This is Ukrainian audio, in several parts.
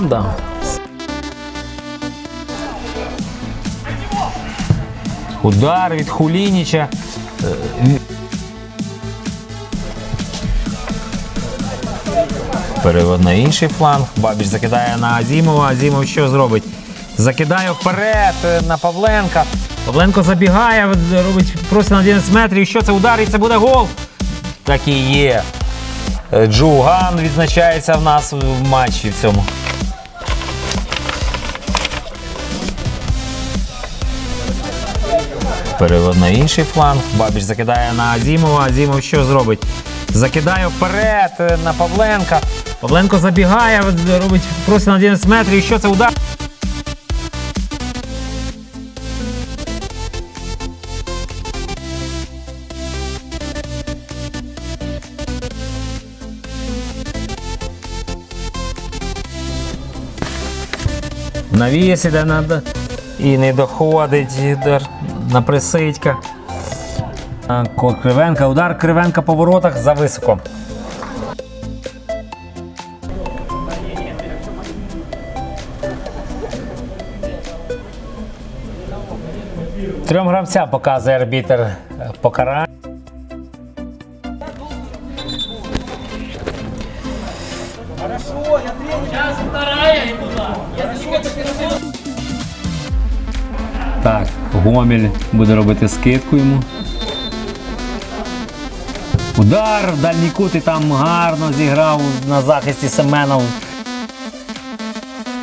Да. Удар від Хулініча. Перевод на інший фланг. Бабіч закидає на Азімова. Азімов що зробить? Закидає вперед е, на Павленка. Павленко забігає, робить просто на 11 метрів. Що це удар і це буде гол? Так і є. Е, Джуган відзначається в нас в матчі в цьому. Перевод на інший фланг. Бабіч закидає на Азімова. Азімов що зробить? Закидає вперед е, на Павленка. Павленко забігає, робить просто на 11 метрів. І Що це удар? Навіс іде на і не доходить удар на присидька. Кривенка, удар Кривенка по воротах за високо. Трьом гравцям показує арбітр е, покарання. Так, Гомель буде робити скидку йому. Удар в дальній кут і там гарно зіграв на захисті Семенов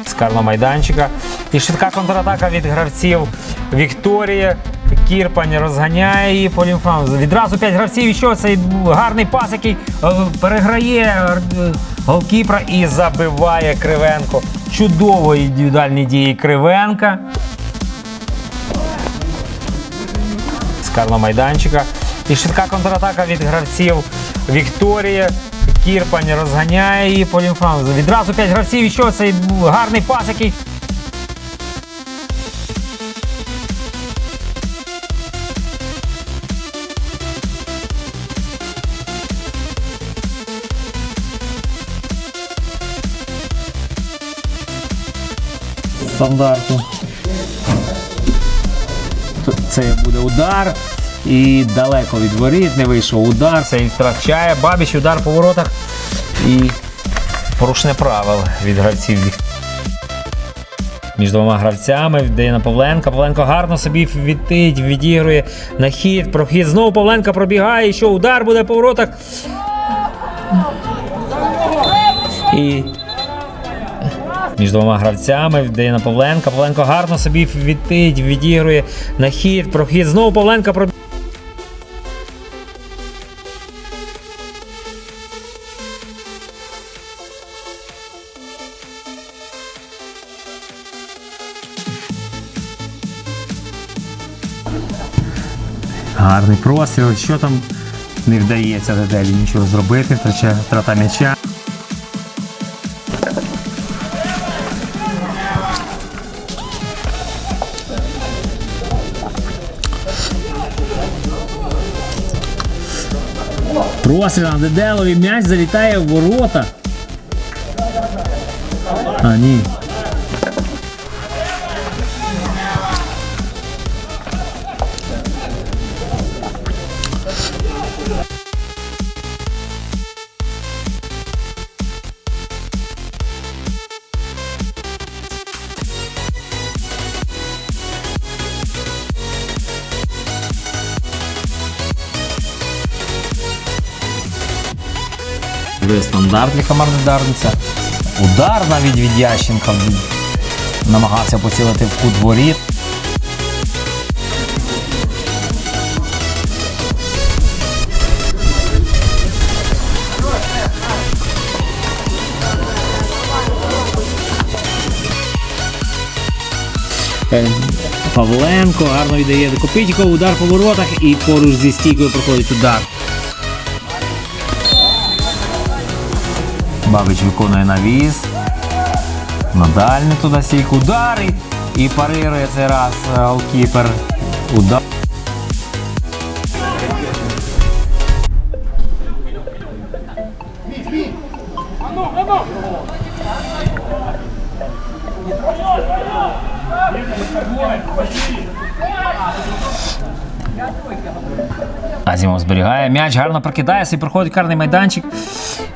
з карного майданчика. І швидка контратака від гравців Вікторії. Кірпань розганяє її по лімфам. Відразу 5 гравців. І що цей гарний пас, який е, переграє е, голкіпра і забиває Кривенко. Чудово індивідуальні дії Кривенка. з майданчика. І швидка контратака від гравців Вікторії. Кірпань розганяє її по лімфам. Відразу 5 гравців. І що цей гарний пас, який стандарту. Це буде удар. І далеко від воріт, не вийшов удар, це він втрачає. Бабіч, удар по воротах. І порушне правил від гравців. Між двома гравцями йде на Павленка. Павленко гарно собі відтить, відігрує на хід, прохід. Знову Павленка пробігає, і що удар буде по воротах. І між двома гравцями йде на Павленка. Павленко гарно собі відтить, відігрує на хід, прохід. Знову Павленка пробігає. Гарний простріл. Що там не вдається Деделі нічого зробити, втрачає втрата м'яча. Простріл на Деделові м'яч залітає в ворота. А, ні. Вже стандарт для Дарниця. Удар навіть від Ященка намагався поцілити в кут воріт. Е, Павленко гарно віддає до Копитікова, удар по воротах і поруч зі стійкою проходить удар. Бабич виконує навіс. На дальню туди стійку удар і, парирує цей раз е, голкіпер. Удар. Азімов зберігає м'яч, гарно прокидається і проходить карний майданчик.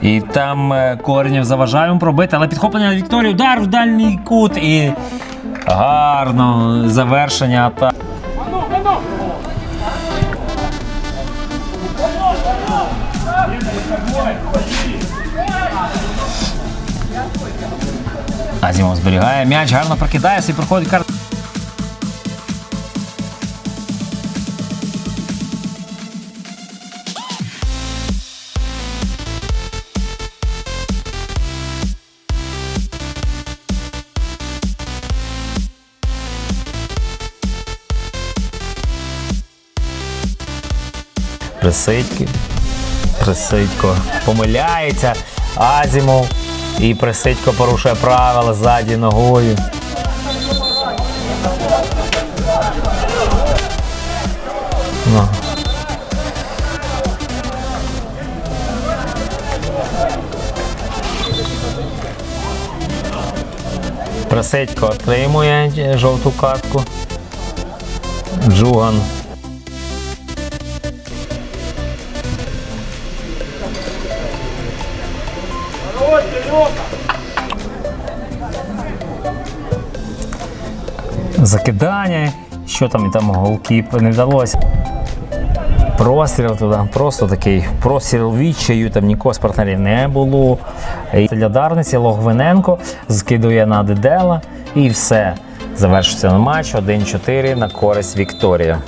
І там е, Коренєв заважає йому пробити, але підхоплення Вікторії, удар в дальній кут і гарно завершення атаки. Азімов зберігає м'яч, гарно прокидається і проходить карний. Присидьки. Присидько помиляється. Азімов. І Присидько порушує правила ззаді ногою. Ну. Присидько отримує жовту картку. Джуган закидання. Що там і там голкіп не вдалося. Простріл туди, просто такий простріл відчаю, там нікого з партнерів не було. І для Логвиненко скидує на Дедела і все. Завершується матч 1-4 на користь Вікторія.